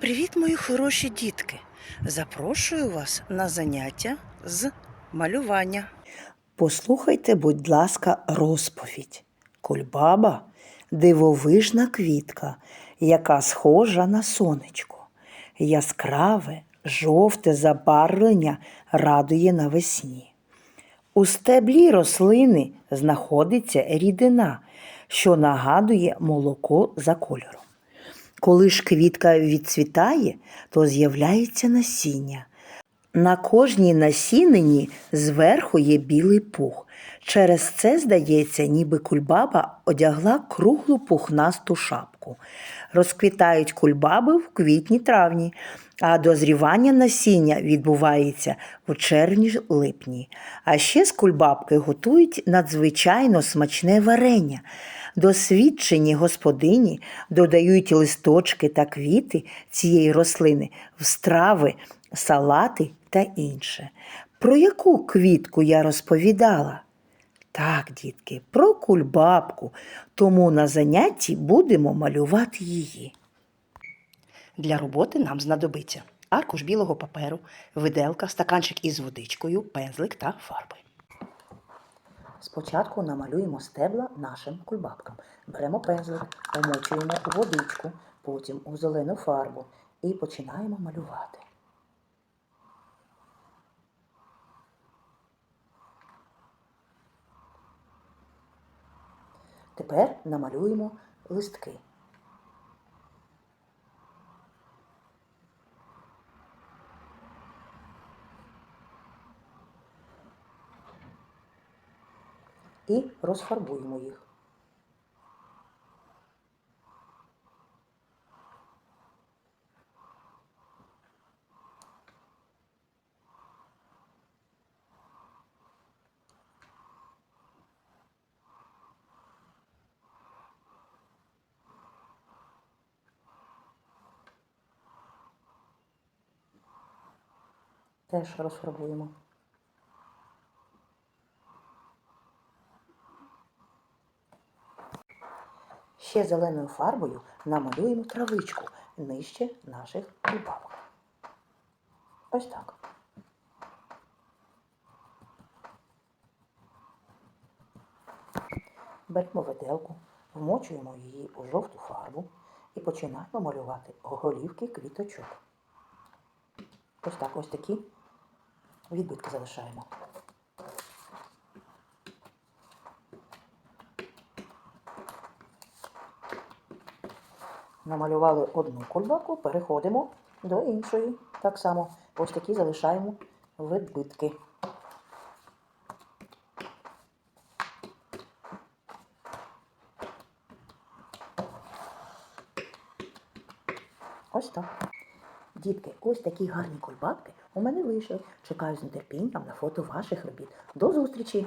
Привіт, мої хороші дітки! Запрошую вас на заняття з малювання. Послухайте, будь ласка, розповідь. Кульбаба дивовижна квітка, яка схожа на сонечко. Яскраве, жовте забарвлення радує навесні. У стеблі рослини знаходиться рідина, що нагадує молоко за кольором. Коли ж квітка відцвітає, то з'являється насіння. На кожній насіннині зверху є білий пух. Через це, здається, ніби кульбаба одягла круглу пухнасту шапку. Розквітають кульбаби в квітні-травні, а дозрівання насіння відбувається в червні-липні. А ще з кульбабки готують надзвичайно смачне варення. Досвідчені господині додають листочки та квіти цієї рослини в страви, салати та інше. Про яку квітку я розповідала? Так, дітки, про кульбабку, тому на занятті будемо малювати її. Для роботи нам знадобиться аркуш білого паперу, виделка, стаканчик із водичкою, пензлик та фарби. Спочатку намалюємо стебла нашим кульбабкам. Беремо пензлик, омочуємо у водичку, потім у зелену фарбу і починаємо малювати. Тепер намалюємо листки. І розфарбуємо їх. Теж розфарбуємо. Ще зеленою фарбою намалюємо травичку нижче наших кульбабок. Ось так. Беремо виделку, вмочуємо її у жовту фарбу і починаємо малювати голівки квіточок. Ось так, ось такі відбитки залишаємо. Намалювали одну кульбаку, переходимо до іншої. Так само ось такі залишаємо відбитки. Ось так. Дітки, ось такі гарні кульбабки у мене вийшли. Чекаю з нетерпінням на фото ваших робіт. До зустрічі!